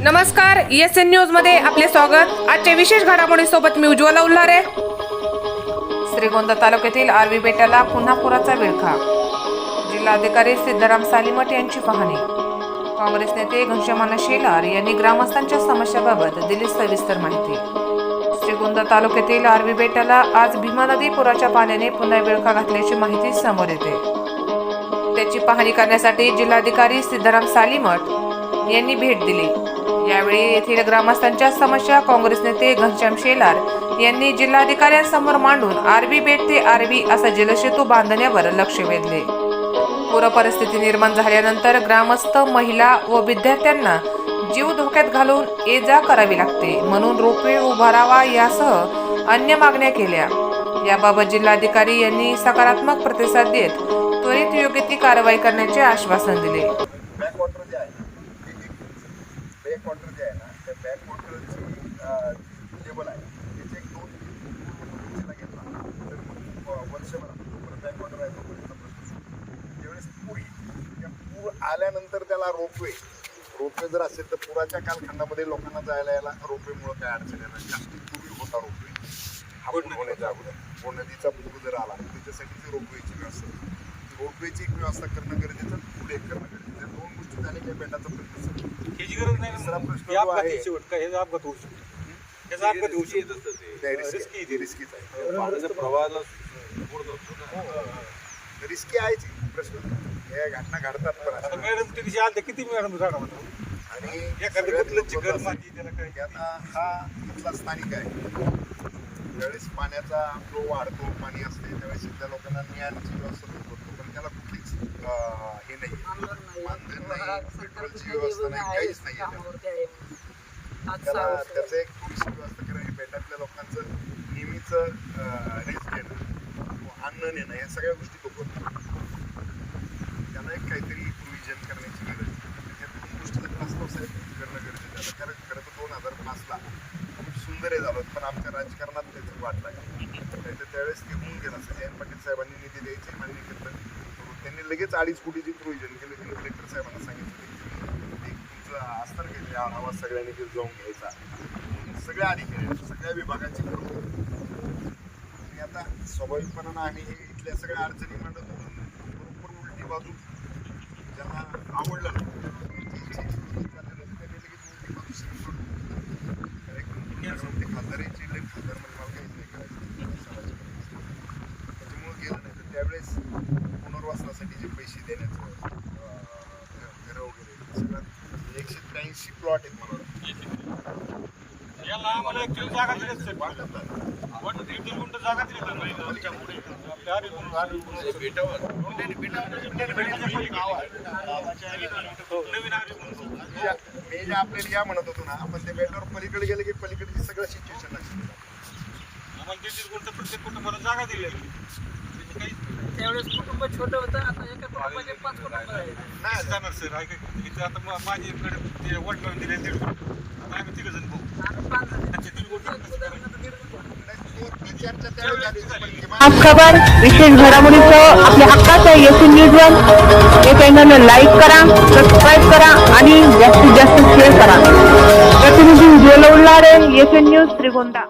नमस्कार S N न्यूजमध्ये आपले स्वागत. आजच्या विशेष घडामोडी सोबत मी उज्ज्वला उल्हारे. श्रीगोंदा तालुक्यातील आरवी बेटाला पुन्हा पुराचा विळखा. जिल्हाधिकारी सिद्धाराम सालीमठ यांची पाहणी. काँग्रेस नेते घनश्यामाना शेलार यांनी ग्रामस्थांच्या समस्याबाबत दिली सविस्तर माहिती. श्रीगोंदा तालुक्यातील आरवी बेटाला आज भीमा नदी पुराच्या पाण्याने पुन्हा विळखा घातल्याची माहिती समोर येते. त्याची पाहणी करण्यासाठी जिल्हाधिकारी सिद्धाराम सालीमठ यांनी भेट दिली. यावेळी येथील ग्रामस्थांच्या समस्या काँग्रेस नेते घनश्याम शेलार यांनी जिल्हाधिकाऱ्यांसमोर मांडून आरबी बेट ते आरबी असा जलसेतू बांधण्यावर लक्ष वेधले. पूर परिस्थिती निर्माण झाल्यानंतर ग्रामस्थ महिला व विद्यार्थ्यांना जीव धोक्यात घालून ये जा करावी लागते म्हणून रोपवे उभारावा यासह अन्य मागण्या केल्या. याबाबत जिल्हाधिकारी यांनी सकारात्मक प्रतिसाद देत त्वरित योग्य ती कारवाई करण्याचे आश्वासन दिले बॅक वॉटर जे आहे ते एक बॅक वॉटर जे आहे ना त्या बॅक वॉटरची लेवल आहे. त्याचे एक दोन उंचीला घेतला. तर मग अं, वर्षभरात परत बॅक वॉटर आहे तोपर्यंत प्रश्न. ज्यावेळेस पूर त्या पूर आल्यानंतर त्याला रोपवे. रोपवे जर असेल तर पुराच्या कालखंडामध्ये लोकांना जायला यायला रोपवेमुळे काय अडचण येणार? जास्तीत पूर्वी होता रोपवे. पूर होण्याच्या अगोदर. पूर नदीचा पूर जर आला तर त्यासाठी ती रोपवेची व्यवस्था. रोपवेची एक व्यवस्था करणं गरजेचं पुढे करणं बेटाचा. ह्याची गरज नाही. प्रश्न हे जो अपघात आहे- आहे शेवट काय हे अपघात होऊ शकतो. अपघात होऊ शकतो. ते. रिस्की आहे. रिस्कीच आहे प्रवाहाला रिस्की आहेच ही प्रश्न. या घटना घडतात पण आता. अशा. मॅडम ते दिवशी आलते किती मॅडम झाडा होता? आणि एखादं सगळ्यात कुठलं महत्त्वाचं माती त्याला काय? की आता हा इथला स्थानिक आहे. ज्यावेळेस पाण्याचा फ्लो वाढतो पाणी असते त्यावेळेस इथल्या लोकांना न्यायाची व्यवस्था होतो. त्याला कुठलीच हे नाही मानधन नाही पेट्रोलची व्यवस्था नाही काहीच नाही त्याला. त्याचं एक थोडीशी व्यवस्था करणं हे बेटातल्या लोकांचं नेहमीचं रेस्ट घेणं अन्न नेणं या सगळ्या गोष्टी तो करतो. त्याला एक काहीतरी प्रोव्हिजन करण्याची गरज आहे. या दोन गोष्टी प्रस्ताव साहेब करणं गरजेचं आहे. कारण खरं तर दोन हजार पाचला खूप सुंदर हे झालं पण आमच्या राजकारणात त्याची वाट लागली. नाहीतर त्यावेळेस ते होऊन गेलं. असं जयंत पाटील साहेबांनी निधी द्यायचे मान्य केलं. त्यांनी लगेच अडीच कोटीची प्रोविजन केलं त्यांनी कलेक्टर साहेबांना सांगितलं की तुमचं अस्तर केले काहीतरी आवाज सगळ्यांनी तिथे जाऊन घ्यायचा. सगळ्या अधिकारी सगळ्या विभागाची आणि आता स्वाभाविकपणानं आम्ही हे इथल्या सगळ्या अडचणी मांडत होतो. बरोबर उलटी बाजू ज्यांना आवडलं नाही, ज्यांची इच्छा होती, त्यांनी लगेच उलटी बाजू सगळी सोडून. एक ते खासदाराची लई खासदार म्हणजे मला काहीच नाही करायचं समाजामध्ये. त्याच्यामुळं गेलं नाही तर त्यावेळेस पुनर्वसनासाठी जे पैसे देण्याचं घरं वगैरे सगळं. एकशे त्र्याऐंशी प्लॉट आहेत मला. याला आम्हाला जागा दिलीच नाही. पण दीड गुंठ जागा दिली तर नाही आमच्या पुढे. मी जे आपल्याला या म्हणत होतो ना आपण त्या बेटावर पलीकडे गेले की पलीकडची सगळं सिच्युएशन लागते आम्हाला दीड दीड प्रत्येक कुटुंबाला जागा दिली काहीच. त्यावेळेस कुटुंब छोटं होतं आता एका कुटुंबाचे पाच कुटुंब आहेत. नाही जाणार सर ऐका इथं आता मा- माझ्याकडे ते वडिलांनी दिले दीड. आता आम्ही तिघ जण भाऊ आम्ही पाच जण. दीड आज खबर विशेष घडामोडीसह आपल्या हक्काच्या एस न्यूज वन. हे चॅनल लाईक करा सबस्क्राईब करा आणि जास्तीत जास्त शेअर करा. प्रतिनिधी उज्ज्वल उल्हारे एस न्यूज श्रीगोंदा